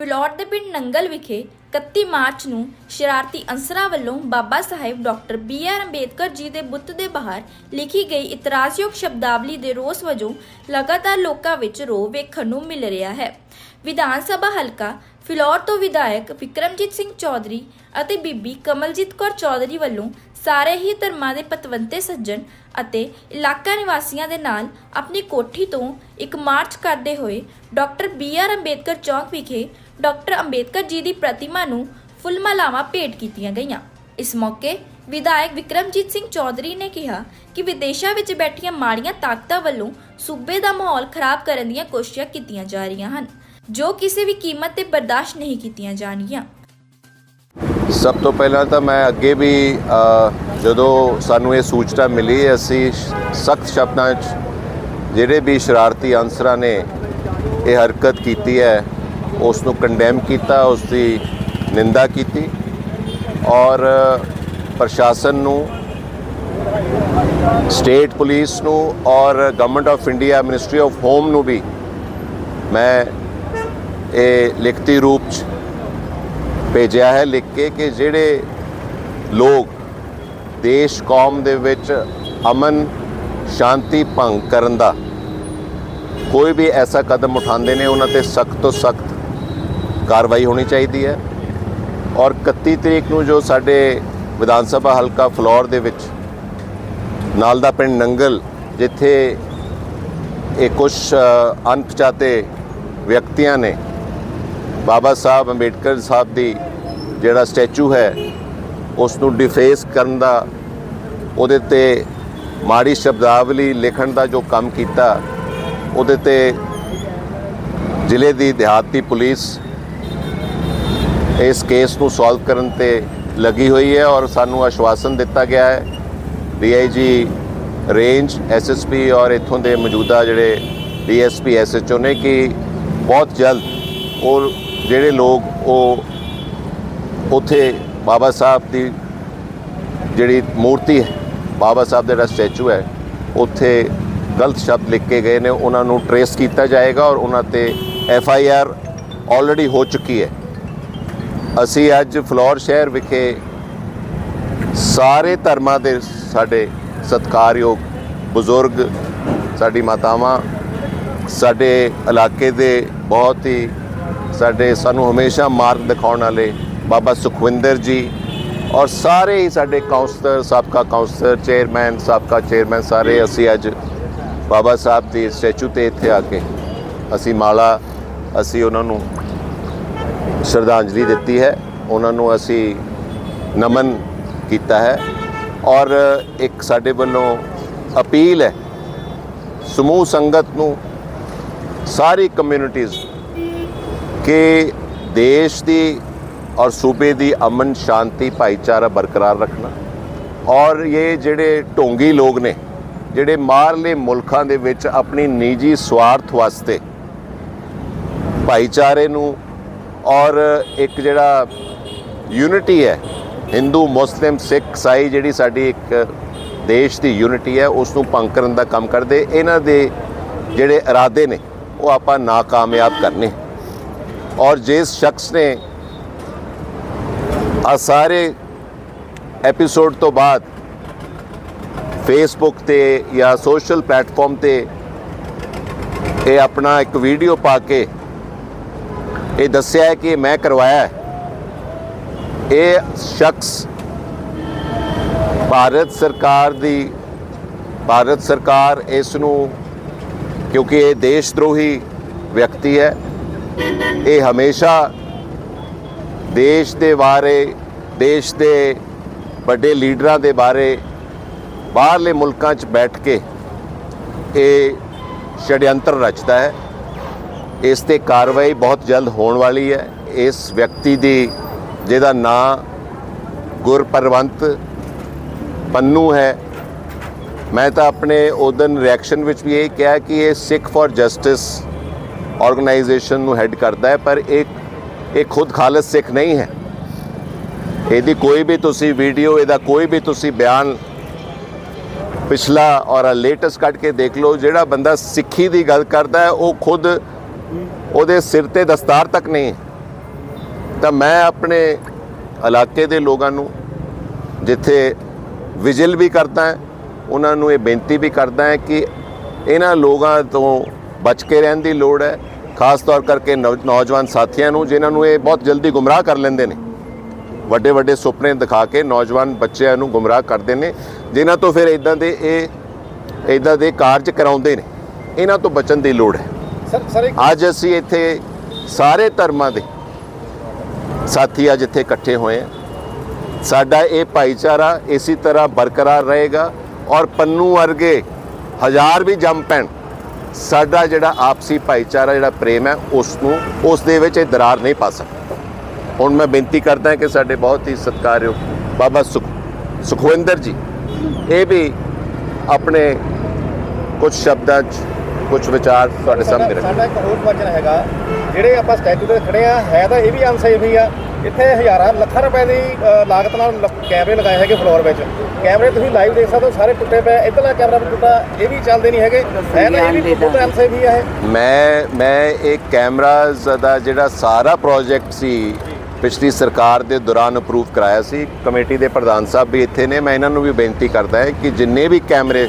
ਫਿਲੌਰ ਦੇ ਪਿੰਡ ਨੰਗਲ ਵਿਖੇ 31 ਮਾਰਚ ਨੂੰ ਸ਼ਰਾਰਤੀ ਅੰਸਰਾਂ ਵੱਲੋਂ Baba Sahib doctor B R Ambedkar ji ਦੇ ਬੁੱਤ ਦੇ ਬਾਹਰ ਲਿਖੀ ਗਈ ਇਤਰਾਜ਼ਯੋਗ ਸ਼ਬਦਾਵਲੀ ਦੇ ਰੋਸ ਵਜੋਂ ਲਗਾਤਾਰ ਲੋਕਾਂ ਵਿੱਚ ਰੋ ਵੇਖਣ ਨੂੰ ਮਿਲ ਰਿਹਾ ਹੈ। ਵਿਧਾਨ ਸਭਾ ਹਲਕਾ ਫਿਲੌਰ ਤੋਂ ਵਿਧਾਇਕ ਵਿਕਰਮਜੀਤ ਸਿੰਘ ਚੌਧਰੀ ਅਤੇ ਬੀਬੀ ਕਮਲਜੀਤ ਕੌਰ ਚੌਧਰੀ ਵੱਲੋਂ ਸਾਰੇ ਹੀ ਧਰਮਾਂ ਦੇ ਪਤਵੰਤੇ ਸੱਜਣ ਅਤੇ ਇਲਾਕਾ ਨਿਵਾਸੀਆਂ ਦੇ ਨਾਲ ਆਪਣੀ ਕੋਠੀ ਤੋਂ ਇੱਕ ਮਾਰਚ ਕਰਦੇ ਹੋਏ doctor B R Ambedkar chowk ਵਿਖੇ ਡਾਕਟਰ ਅੰਬੇਦਕਰ ਜੀ ਦੀ ਪ੍ਰਤਿਮਾ ਨੂੰ ਫੁੱਲ ਮਾਲਾਵਾਂ ਭੇਟ ਕੀਤੀਆਂ ਗਈਆਂ। ਇਸ ਮੌਕੇ ਵਿਧਾਇਕ ਵਿਕਰਮਜੀਤ ਸਿੰਘ ਚੌਧਰੀ ਨੇ ਕਿਹਾ ਕਿ ਵਿਦੇਸ਼ਾਂ ਵਿੱਚ ਬੈਠੀਆਂ ਮਾੜੀਆਂ ਤਾਕਤਾਂ ਵੱਲੋਂ ਸੂਬੇ ਦਾ ਮਾਹੌਲ ਖਰਾਬ ਕਰਨ ਦੀਆਂ ਕੋਸ਼ਿਸ਼ਾਂ ਕੀਤੀਆਂ ਜਾ ਰਹੀਆਂ ਹਨ, ਜੋ ਕਿਸੇ ਵੀ ਕੀਮਤ ਤੇ ਬਰਦਾਸ਼ਤ ਨਹੀਂ ਕੀਤੀਆਂ ਜਾਣਗੀਆਂ। ਸਭ ਤੋਂ ਪਹਿਲਾਂ ਤਾਂ ਮੈਂ ਅੱਗੇ ਵੀ ਜਦੋਂ ਸਾਨੂੰ ਇਹ ਸੂਚਨਾ ਮਿਲੀ, ਅਸੀਂ ਸਖਤ ਸ਼ਬਦਾਂ 'ਚ ਜਿਹੜੇ ਵੀ ਸ਼ਰਾਰਤੀ ਅਨਸਰਾਂ ਨੇ ਇਹ ਹਰਕਤ ਕੀਤੀ ਹੈ ਉਸ ਨੂੰ ਕੰਡੈਮ ਕੀਤਾ ਉਸ ਦੀ ਨਿੰਦਾ ਕੀਤੀ ਔਰ ਪ੍ਰਸ਼ਾਸਨ ਨੂੰ ਸਟੇਟ ਪੁਲਿਸ ਨੂੰ ਔਰ government of India ministry of home ਨੂੰ ਵੀ ਮੈਂ ਇਹ ਲਿਖਤੀ ਰੂਪ 'ਚ ਭੇਜਿਆ ਹੈ ਲਿਖ ਕੇ ਕਿ ਜਿਹੜੇ ਲੋਕ ਦੇਸ਼, ਕੌਮ ਦੇ ਵਿੱਚ ਅਮਨ, ਸ਼ਾਂਤੀ ਭੰਗ ਕਰਨ ਦਾ ਕੋਈ ਵੀ ਐਸਾ ਕਦਮ ਉਠਾਉਂਦੇ ਨੇ, ਉਹਨਾਂ ਤੇ ਸਖਤ ਤੋਂ ਸਖਤ ਕਾਰਵਾਈ ਹੋਣੀ ਚਾਹੀਦੀ ਹੈ। ਔਰ 31 ਤਰੀਕ ਨੂੰ ਜੋ ਸਾਡੇ ਵਿਧਾਨ ਸਭਾ ਹਲਕਾ ਫਲੋਰ ਦੇ ਵਿੱਚ ਨਾਲ ਦਾ ਪਿੰਡ ਨੰਗਲ, ਜਿੱਥੇ ਇਹ ਕੁਝ ਅਣਪਛਾਤੇ ਵਿਅਕਤੀਆਂ ਨੇ ਬਾਬਾ ਸਾਹਿਬ ਅੰਬੇਡਕਰ ਸਾਹਿਬ ਦੀ ਜਿਹੜਾ ਸਟੈਚੂ ਹੈ, ਉਸ ਨੂੰ ਡਿਫੇਸ ਕਰਨ ਦਾ, ਉਹਦੇ ਤੇ ਮਾੜੀ ਸ਼ਬਦਾਵਲੀ ਲਿਖਣ ਦਾ ਜੋ ਕੰਮ ਕੀਤਾ, ਉਹਦੇ ਤੇ ਜ਼ਿਲ੍ਹੇ ਦੀ ਦਿਹਾਤੀ ਪੁਲਿਸ ਇਸ ਕੇਸ ਨੂੰ ਸੋਲਵ ਕਰਨ ਤੇ ਲੱਗੀ ਹੋਈ ਹੈ ਔਰ ਸਾਨੂੰ ਆਸ਼ਵਾਸਨ ਦਿੱਤਾ ਗਿਆ ਹੈ। ਡੀਆਈਜੀ ਰੇਂਜ ਐਸਐਸਪੀ ਔਰ ਇੱਥੋਂ ਦੇ ਮੌਜੂਦਾ ਜਿਹੜੇ ਡੀਐਸਪੀ ਐਸਐਚਓ ਨੇ ਕਿ ਬਹੁਤ ਜਲਦ ਉਹ ਜਿਹੜੇ ਲੋਕ ਉਹ ਉੱਥੇ ਬਾਬਾ ਸਾਹਿਬ ਦੀ ਜਿਹੜੀ ਮੂਰਤੀ ਹੈ, ਬਾਬਾ ਸਾਹਿਬ ਦਾ ਜਿਹੜਾ ਸਟੈਚੂ ਹੈ, ਉੱਥੇ ਗਲਤ ਸ਼ਬਦ ਲਿਖ ਕੇ ਗਏ ਨੇ, ਉਹਨਾਂ ਨੂੰ ਟਰੇਸ ਕੀਤਾ ਜਾਏਗਾ ਔਰ ਉਹਨਾਂ ਤੇ ਐਫ ਆਈ ਆਰ ਆਲਰੇਡੀ ਹੋ ਚੁੱਕੀ ਹੈ। ਅਸੀਂ ਅੱਜ ਫਲੋਰ ਸ਼ਹਿਰ ਵਿਖੇ ਸਾਰੇ ਧਰਮਾਂ ਦੇ ਸਾਡੇ ਸਤਿਕਾਰਯੋਗ ਬਜ਼ੁਰਗ, ਸਾਡੀ ਮਾਤਾਵਾਂ, ਸਾਡੇ ਇਲਾਕੇ ਦੇ ਬਹੁਤ ਹੀ ਸਾਡੇ ਸਾਨੂੰ ਹਮੇਸ਼ਾ ਮਾਰਗ ਦਿਖਾਉਣ ਵਾਲੇ ਬਾਬਾ ਸੁਖਵਿੰਦਰ ਜੀ ਔਰ ਸਾਰੇ ਹੀ ਸਾਡੇ ਕਾਉਂਸਲਰ ਸਾਬਕਾ ਕਾਉਂਸਲਰ ਚੇਅਰਮੈਨ ਸਾਬਕਾ ਚੇਅਰਮੈਨ ਸਾਰੇ ਅਸੀਂ ਅੱਜ ਬਾਬਾ ਸਾਹਿਬ ਦੀ ਸਟੈਚੂ ਤੇ ਇੱਥੇ ਆ ਕੇ ਅਸੀਂ ਮਾਲਾ ਅਸੀਂ ਉਹਨਾਂ ਨੂੰ ਸ਼ਰਧਾਂਜਲੀ ਦਿੱਤੀ ਹੈ, ਉਹਨਾਂ ਨੂੰ ਅਸੀਂ ਨਮਨ ਕੀਤਾ ਹੈ ਔਰ ਇੱਕ ਸਾਡੇ ਵੱਲੋਂ ਅਪੀਲ ਹੈ, ਸਮੂਹ ਸੰਗਤ ਨੂੰ ਸਾਰੀ ਕਮਿਊਨਿਟੀਜ਼ ਕਿ ਦੇਸ਼ ਦੀ ਔਰ ਸੂਬੇ ਦੀ ਅਮਨ, ਸ਼ਾਂਤੀ, ਭਾਈਚਾਰਾ ਬਰਕਰਾਰ ਰੱਖਣਾ। ਔਰ ਇਹ ਜਿਹੜੇ ਢੋਂਗੀ ਲੋਕ ਨੇ, ਜਿਹੜੇ ਮਾਰਲੇ ਮੁਲਕਾਂ ਦੇ ਵਿੱਚ ਆਪਣੀ ਨਿੱਜੀ ਸਵਾਰਥ ਵਾਸਤੇ ਭਾਈਚਾਰੇ ਨੂੰ ਔਰ ਇੱਕ ਜਿਹੜਾ ਯੂਨਿਟੀ ਹੈ, ਹਿੰਦੂ, ਮੁਸਲਿਮ, ਸਿੱਖ ਈਸਾਈ ਜਿਹੜੀ ਸਾਡੀ ਇੱਕ ਦੇਸ਼ ਦੀ ਯੂਨਿਟੀ ਹੈ, ਉਸ ਨੂੰ ਭੰਗ ਕਰਨ ਦਾ ਕੰਮ ਕਰਦੇ, ਇਹਨਾਂ ਦੇ ਜਿਹੜੇ ਇਰਾਦੇ ਨੇ, ਉਹ ਆਪਾਂ ਨਾਕਾਮਯਾਬ ਕਰਨੇ। ਔਰ ਜਿਸ ਸ਼ਖਸ ਨੇ ਆ ਸਾਰੇ ਐਪੀਸੋਡ ਤੋਂ ਬਾਅਦ ਫੇਸਬੁੱਕ ਤੇ ਜਾਂ ਸੋਸ਼ਲ ਪਲੇਟਫਾਰਮ ਤੇ ਇਹ ਆਪਣਾ ਇੱਕ ਵੀਡੀਓ ਪਾ ਕੇ ਇਹ ਦੱਸਿਆ ਹੈ ਕਿ ਮੈਂ ਕਰਵਾਇਆ ਹੈ। ਇਹ ਸ਼ਖਸ ਭਾਰਤ ਸਰਕਾਰ ਦੀ, ਭਾਰਤ ਸਰਕਾਰ ਇਸ ਨੂੰ ਕਿਉਂਕਿ ਇਹ ਦੇਸ਼ ਦਰੋਹੀ ਵਿਅਕਤੀ ਹੈ ਇਹ ਹਮੇਸ਼ਾ ਦੇਸ਼ ਦੇ ਬਾਰੇ, ਦੇਸ਼ ਦੇ ਵੱਡੇ ਲੀਡਰਾਂ ਦੇ ਬਾਰੇ ਬਾਹਰਲੇ ਮੁਲਕਾਂ 'ਚ ਬੈਠ ਕੇ ਇਹ ਛੜਯੰਤਰ ਰਚਦਾ ਹੈ। ਇਸ ਤੇ ਕਾਰਵਾਈ ਬਹੁਤ ਜਲਦ ਹੋਣ ਵਾਲੀ ਹੈ। ਇਸ ਵਿਅਕਤੀ ਦੀ, ਜਿਹਦਾ ਨਾਂ ਗੁਰਪਰਵੰਤ ਪੰਨੂ ਹੈ, ਮੈਂ ਤਾਂ ਆਪਣੇ ਉਦਨ ਰਿਐਕਸ਼ਨ ਵਿੱਚ ਵੀ ਇਹ ਕਿਹਾ ਕਿ ਇਹ ਸਿੱਖ ਫॉर ਜਸਟਿਸ ਆਰਗੇਨਾਈਜੇਸ਼ਨ ਨੂੰ ਹੈੱਡ ਕਰਦਾ ਹੈ, ਪਰ ਇਹ ਇਹ ਖੁਦ ਖਾਲਸ ਸਿੱਖ ਨਹੀਂ ਹੈ। ਇਹਦੀ ਕੋਈ ਵੀ ਤੁਸੀਂ ਵੀਡੀਓ, ਇਹਦਾ ਕੋਈ ਵੀ ਤੁਸੀਂ ਬਿਆਨ ਪਿਛਲਾ ਔਰ ਲੇਟੈਸਟ ਕੱਢ ਕੇ ਦੇਖ ਲਓ, ਜਿਹੜਾ ਬੰਦਾ ਸਿੱਖੀ ਦੀ ਗੱਲ ਕਰਦਾ ਹੈ, ਉਹ ਖੁਦ ਉਹਦੇ ਸਿਰ ਤੇ ਦਸਤਾਰ ਤੱਕ ਨਹੀਂ ਤਾਂ ਮੈਂ ਆਪਣੇ ਇਲਾਕੇ ਦੇ ਲੋਕਾਂ ਨੂੰ, ਜਿੱਥੇ ਵਿਜਿਲ ਵੀ ਕਰਦਾ ਹੈ, ਉਹਨਾਂ ਨੂੰ ਇਹ ਬੇਨਤੀ ਵੀ ਕਰਦਾ ਹੈ ਕਿ ਇਹਨਾਂ ਲੋਕਾਂ ਤੋਂ ਬਚ ਕੇ ਰਹਿਣ ਦੀ ਲੋੜ ਹੈ। ਖਾਸ ਤੌਰ ਕਰਕੇ ਨੌਜਵਾਨ ਸਾਥੀਆਂ ਨੂੰ ਜਿਨ੍ਹਾਂ ਨੂੰ ਇਹ ਬਹੁਤ ਜਲਦੀ ਗੁੰਮਰਾਹ ਕਰ ਲੈਂਦੇ ਨੇ। ਵੱਡੇ ਵੱਡੇ ਸੁਪਨੇ ਦਿਖਾ ਕੇ ਨੌਜਵਾਨ ਬੱਚਿਆਂ ਨੂੰ ਗੁੰਮਰਾਹ ਕਰਦੇ ਨੇ ਜਿਨ੍ਹਾਂ ਤੋਂ ਫਿਰ ਇਦਾਂ ਦੇ ਇਹ ਇਦਾਂ ਦੇ ਕਾਰਜ ਕਰਾਉਂਦੇ ਨੇ। ਇਹਨਾਂ ਤੋਂ ਬਚਣ ਦੀ ਲੋੜ ਹੈ। ਸਰ ਸਰ ਇੱਕ ਅੱਜ ਅਸੀਂ ਇੱਥੇ ਸਾਰੇ ਧਰਮਾਂ ਦੇ ਸਾਥੀ ਅੱਜ ਇੱਥੇ ਇਕੱਠੇ ਹੋਏ ਹਾਂ। ਸਾਡਾ ਇਹ ਭਾਈਚਾਰਾ ਇਸੇ ਤਰ੍ਹਾਂ ਬਰਕਰਾਰ ਰਹੇਗਾ ਔਰ ਪੰਨੂ ਵਰਗੇ ਹਜ਼ਾਰ ਵੀ ਜੰਮ ਪੈਣ। ਸਾਡਾ ਜਿਹੜਾ ਆਪਸੀ ਭਾਈਚਾਰਾ ਜਿਹੜਾ ਪ੍ਰੇਮ ਹੈ ਉਸ ਨੂੰ ਉਸ ਦੇ ਵਿੱਚ ਇਹ ਦਰਾਰ ਨਹੀਂ ਪਾ ਸਕਦਾ। ਹੁਣ ਮੈਂ ਬੇਨਤੀ ਕਰਦਾ ਕਿ ਸਾਡੇ ਬਹੁਤ ਹੀ ਸਤਿਕਾਰਯੋਗ ਬਾਬਾ ਸੁਖ ਸੁਖਵਿੰਦਰ ਜੀ ਇਹ ਵੀ ਆਪਣੇ ਕੁਝ ਸ਼ਬਦਾਂ 'ਚ ਕੁਝ ਵਿਚਾਰ ਤੁਹਾਡੇ ਸਾਹਮਣੇ ਰੱਖਣ। ਸਾਡਾ ਇੱਕ ਹੋਰ ਕੁਐਸਚਨ ਹੈਗਾ ਜਿਹੜੇ ਆਪਾਂ ਸਟੈਚੂ ਤੇ ਖੜੇ ਆ ਹੈ ਤਾਂ ਇਹ ਵੀ ਅਨਸੇਫ ਹੀ ਆ ਇੱਥੇ ਹਜ਼ਾਰਾਂ ਲੱਖਾਂ ਰੁਪਏ ਦੀ ਲਾਗਤ ਨਾਲ ਕੈਮਰੇ ਲਗਾਏ ਹੈਗੇ ਫਲੋਰ ਵਿੱਚ। ਕੈਮਰੇ ਤੁਸੀਂ ਲਾਈਵ ਦੇਖ ਸਕਦੇ ਹੋ ਸਾਰੇ ਟੁੱਟੇ ਪਏ ਇਧਰਲਾ ਕੈਮਰਾ ਵੀ ਟੁੱਟਾ ਇਹ ਵੀ ਚੱਲਦੇ ਨਹੀਂ ਹੈਗੇ। ਹੈ ਤਾਂ ਇਹ ਵੀ ਬਹੁਤ ਅਨਸੇਫ ਹੀ ਆ ਇਹ। ਮੈਂ ਮੈਂ ਇਹ ਕੈਮਰਾਜ਼ ਦਾ ਜਿਹੜਾ ਸਾਰਾ ਪ੍ਰੋਜੈਕਟ ਸੀ ਪਿਛਲੀ ਸਰਕਾਰ ਦੇ ਦੌਰਾਨ ਅਪਰੂਵ ਕਰਾਇਆ ਸੀ ਕਮੇਟੀ ਦੇ ਪ੍ਰਧਾਨ ਸਾਹਿਬ ਵੀ ਇੱਥੇ ਨੇ ਮੈਂ ਇਹਨਾਂ ਨੂੰ ਵੀ ਬੇਨਤੀ ਕਰਦਾ ਹੈ ਕਿ ਜਿੰਨੇ ਵੀ ਕੈਮਰੇ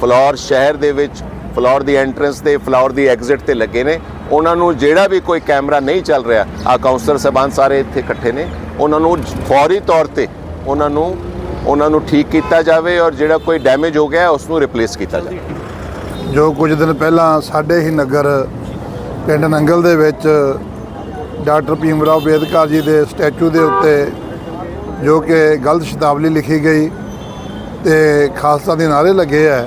ਫਲੋਰ ਸ਼ਹਿਰ ਦੇ ਵਿੱਚ ਫਲੋਰ ਦੀ ਐਂਟਰੈਂਸ ਤੇ ਫਲੋਰ ਦੀ ਐਗਜ਼ਿਟ ਤੇ ਲੱਗੇ ਨੇ ਉਹਨਾਂ ਨੂੰ ਜਿਹੜਾ ਵੀ ਕੋਈ ਕੈਮਰਾ ਨਹੀਂ ਚੱਲ ਰਿਹਾ ਆ ਕਾਉਂਸਲਰ ਸਾਹਿਬਾਨ ਸਾਰੇ ਇੱਥੇ ਇਕੱਠੇ ਨੇ, ਉਹਨਾਂ ਨੂੰ ਫੌਰੀ ਤੌਰ ਤੇ ਉਹਨਾਂ ਨੂੰ ਉਹਨਾਂ ਨੂੰ ਠੀਕ ਕੀਤਾ ਜਾਵੇ ਔਰ ਜਿਹੜਾ ਕੋਈ ਡੈਮੇਜ ਹੋ ਗਿਆ ਉਸ ਨੂੰ ਰਿਪਲੇਸ ਕੀਤਾ ਜਾਵੇ। ਜੋ ਕੁਝ ਦਿਨ ਪਹਿਲਾਂ ਸਾਡੇ ਹੀ ਨਗਰ ਪਿੰਡ ਨੰਗਲ ਦੇ ਵਿੱਚ ਡਾਕਟਰ ਭੀਮ ਰਾਓ ਅੰਬੇਦਕਰ ਜੀ ਦੇ ਸਟੈਚੂ ਦੇ ਉੱਤੇ ਜੋ ਕਿ ਗਲਤ ਸ਼ਬਦਾਵਲੀ ਲਿਖੀ ਗਈ ਤੇ ਖਾਲਸਾ ਦੇ ਨਾਰੇ ਲੱਗੇ ਆ,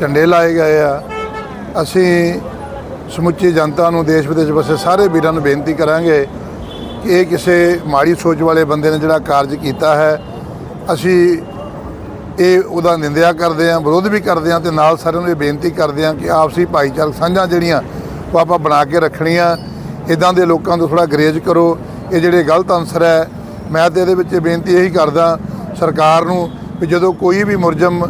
ਝੰਡੇ ਲਾਏ ਗਏ ਆ, ਅਸੀਂ ਸਮੁੱਚੀ ਜਨਤਾ ਨੂੰ ਦੇਸ਼ ਵਿਦੇਸ਼ ਵਸੇ ਸਾਰੇ ਵੀਰਾਂ ਨੂੰ ਬੇਨਤੀ ਕਰਾਂਗੇ ਕਿ ਇਹ ਕਿਸੇ ਮਾੜੀ ਸੋਚ ਵਾਲੇ ਬੰਦੇ ਨੇ ਜਿਹੜਾ ਕਾਰਜ ਕੀਤਾ ਹੈ, ਅਸੀਂ ਇਹ ਉਹਦਾ ਨਿੰਦਿਆ ਕਰਦੇ ਹਾਂ, ਵਿਰੋਧ ਵੀ ਕਰਦੇ ਹਾਂ ਤੇ ਨਾਲ ਸਾਰਿਆਂ ਨੂੰ ਇਹ ਬੇਨਤੀ ਕਰਦੇ ਹਾਂ ਕਿ ਆਪਸੀ ਭਾਈਚਾਰਕ ਸਾਂਝਾਂ ਜਿਹੜੀਆਂ ਉਹ ਆਪਾਂ ਬਣਾ ਕੇ ਰੱਖਣੀਆਂ ਇਦਾਂ ਦੇ ਲੋਕਾਂ ਤੋਂ ਥੋੜਾ ਗਰੇਜ ਕਰੋ। ਇਹ ਜਿਹੜੇ ਗਲਤ ਅਨਸਰ ਹੈ, ਮੈਂ ਤੇ ਇਹਦੇ ਵਿੱਚ ਇਹ ਬੇਨਤੀ ਇਹੀ ਕਰਦਾ ਸਰਕਾਰ ਨੂੰ ਵੀ ਜਦੋਂ ਕੋਈ ਵੀ ਮੁਰਜਮ,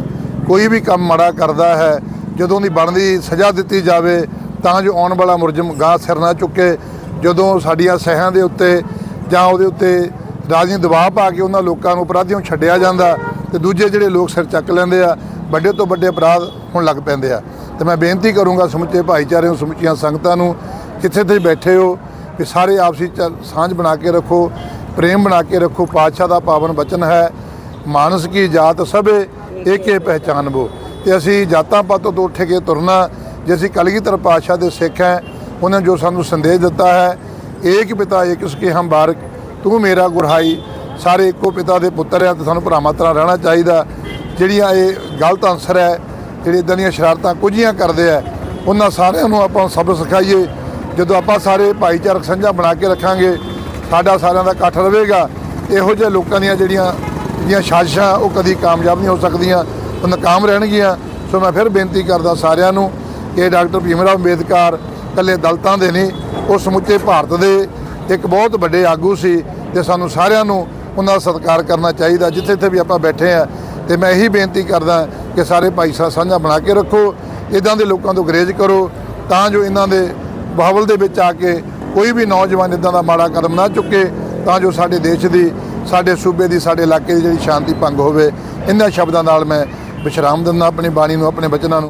ਕੋਈ ਵੀ ਕੰਮ ਮਾੜਾ ਕਰਦਾ ਹੈ, ਜਦੋਂ ਦੀ ਬਣਦੀ ਸਜ਼ਾ ਦਿੱਤੀ ਜਾਵੇ ਤਾਂ ਜੋ ਆਉਣ ਵਾਲਾ ਮੁਰਜਮ ਗਾਹ ਸਿਰ ਨਾ ਚੁੱਕੇ, ਜਦੋਂ ਸਾਡੀਆਂ ਸਹਿਆਂ ਦੇ ਉੱਤੇ ਜਾਂ ਉਹਦੇ ਉੱਤੇ ਰਾਜੀ ਦਬਾਅ ਪਾ ਕੇ ਉਹਨਾਂ ਲੋਕਾਂ ਨੂੰ ਅਪਰਾਧੀਆਂ ਨੂੰ ਛੱਡਿਆ ਜਾਂਦਾ ਤੇ ਦੂਜੇ ਜਿਹੜੇ ਲੋਕ ਸਿਰ ਚੱਕ ਲੈਂਦੇ ਆ, ਵੱਡੇ ਤੋਂ ਵੱਡੇ ਅਪਰਾਧ ਹੁਣ ਲੱਗ ਪੈਂਦੇ ਆ। ਤੇ ਮੈਂ ਬੇਨਤੀ ਕਰੂੰਗਾ ਸਮੁੱਚੇ ਭਾਈਚਾਰੇ ਨੂੰ, ਸਮੁੱਚੀਆਂ ਸੰਗਤਾਂ ਨੂੰ, ਜਿੱਥੇ ਤੁਸੀਂ ਬੈਠੇ ਹੋ ਕਿ ਸਾਰੇ ਆਪਸੀ ਚ- ਸਾਂਝ ਬਣਾ ਕੇ ਰੱਖੋ, ਪ੍ਰੇਮ ਬਣਾ ਕੇ ਰੱਖੋ, ਪਾਤਸ਼ਾਹ ਦਾ ਪਾਵਨ ਬਚਨ ਹੈ, ਮਾਨਸ ਕੀ ਜਾਤ ਸਭੇ, ਏਕੇ ਪਹਿਚਾਨਬੋ ਤੇ ਅਸੀਂ ਜਾਤਾਂ ਪਾਤੋਂ ਤੋਂ ਉੱਠ ਕੇ ਤੁਰਨਾ ਜੇ ਅਸੀਂ ਕਲਗੀਧਰ ਪਾਤਸ਼ਾਹ ਦੇ ਸਿੱਖ ਹੈ, ਉਹਨਾਂ ਜੋ ਸਾਨੂੰ ਸੰਦੇਸ਼ ਦਿੱਤਾ ਹੈ, ਏਕ ਪਿਤਾ, ਏਕ ਉਸਕੇ ਹਮ ਬਾਰਕ, ਤੂੰ ਮੇਰਾ ਗੁਰਹਾਈ। ਸਾਰੇ ਇੱਕੋ ਪਿਤਾ ਦੇ ਪੁੱਤਰ ਆ ਤੇ ਸਾਨੂੰ ਭਰਾਵਾਂ ਤਰ੍ਹਾਂ ਰਹਿਣਾ ਚਾਹੀਦਾ। ਜਿਹੜੀਆਂ ਇਹ ਗਲਤ ਅਨਸਰ ਹੈ, ਜਿਹੜੇ ਇਦਾਂ ਦੀਆਂ ਸ਼ਰਾਰਤਾਂ ਕੁਝੀਆਂ ਕਰਦੇ ਆ ਉਹਨਾਂ ਸਾਰਿਆਂ ਨੂੰ ਆਪਾਂ ਸਬਕ ਸਿਖਾਈਏ। ਜਦੋਂ ਆਪਾਂ ਸਾਰੇ ਭਾਈਚਾਰਕ ਸਾਂਝਾ ਬਣਾ ਕੇ ਰੱਖਾਂਗੇ, ਸਾਡਾ ਸਾਰਿਆਂ ਦਾ ਇਕੱਠ ਰਹੇਗਾ। ਇਹੋ ਜਿਹੇ ਲੋਕਾਂ ਦੀਆਂ ਜਿਹੜੀਆਂ ਜਿਹੜੀਆਂ ਸਾਜ਼ਿਸ਼ਾਂ, ਉਹ ਕਦੀ ਕਾਮਯਾਬ ਨਹੀਂ ਹੋ ਸਕਦੀਆਂ, ਉਹ ਨਾਕਾਮ ਰਹਿਣਗੀਆਂ। ਸੋ ਮੈਂ ਫਿਰ ਬੇਨਤੀ ਕਰਦਾ ਸਾਰਿਆਂ ਨੂੰ ਕਿ ਡਾਕਟਰ ਭੀਮ ਰਾਓ ਅੰਬੇਦਕਰ ਇਕੱਲੇ ਦਲਤਾਂ ਦੇ ਨਹੀਂ, ਉਹ ਸਮੁੱਚੇ ਭਾਰਤ ਦੇ ਇੱਕ ਬਹੁਤ ਵੱਡੇ ਆਗੂ ਸੀ ਤੇ ਸਾਨੂੰ ਸਾਰਿਆਂ ਨੂੰ ਉਹਨਾਂ ਦਾ ਸਤਿਕਾਰ ਕਰਨਾ ਚਾਹੀਦਾ, ਜਿੱਥੇ ਜਿੱਥੇ ਵੀ ਆਪਾਂ ਬੈਠੇ ਆ ਤੇ ਮੈਂ ਇਹੀ ਬੇਨਤੀ ਕਰਦਾ ਕਿ ਸਾਰੇ ਭਾਈ ਸਾਹਿਬ ਸਾਂਝਾ ਬਣਾ ਕੇ ਰੱਖੋ, ਇਦਾਂ ਦੇ ਲੋਕਾਂ ਤੋਂ ਗਰੇਜ ਕਰੋ, ਤਾਂ ਜੋ ਇਹਨਾਂ ਦੇ ਬਹਾਵਲ ਦੇ ਵਿੱਚ ਆ ਕੇ ਕੋਈ ਵੀ ਨੌਜਵਾਨ ਇਦਾਂ ਦਾ ਮਾੜਾ ਕਦਮ ਨਾ ਚੁੱਕੇ, ਤਾਂ ਜੋ ਸਾਡੇ ਦੇਸ਼ ਦੀ, ਸਾਡੇ ਸੂਬੇ ਦੀ, ਸਾਡੇ ਇਲਾਕੇ ਦੀ ਜਿਹੜੀ ਸ਼ਾਂਤੀ ਭੰਗ ਹੋਵੇ। ਇਹਨਾਂ ਸ਼ਬਦਾਂ ਨਾਲ ਮੈਂ ਵਿਸ਼ਰਾਮ ਦਿੰਦਾ, ਆਪਣੀ ਬਾਣੀ ਨੂੰ, ਆਪਣੇ ਬਚਨਾਂ ਨੂੰ।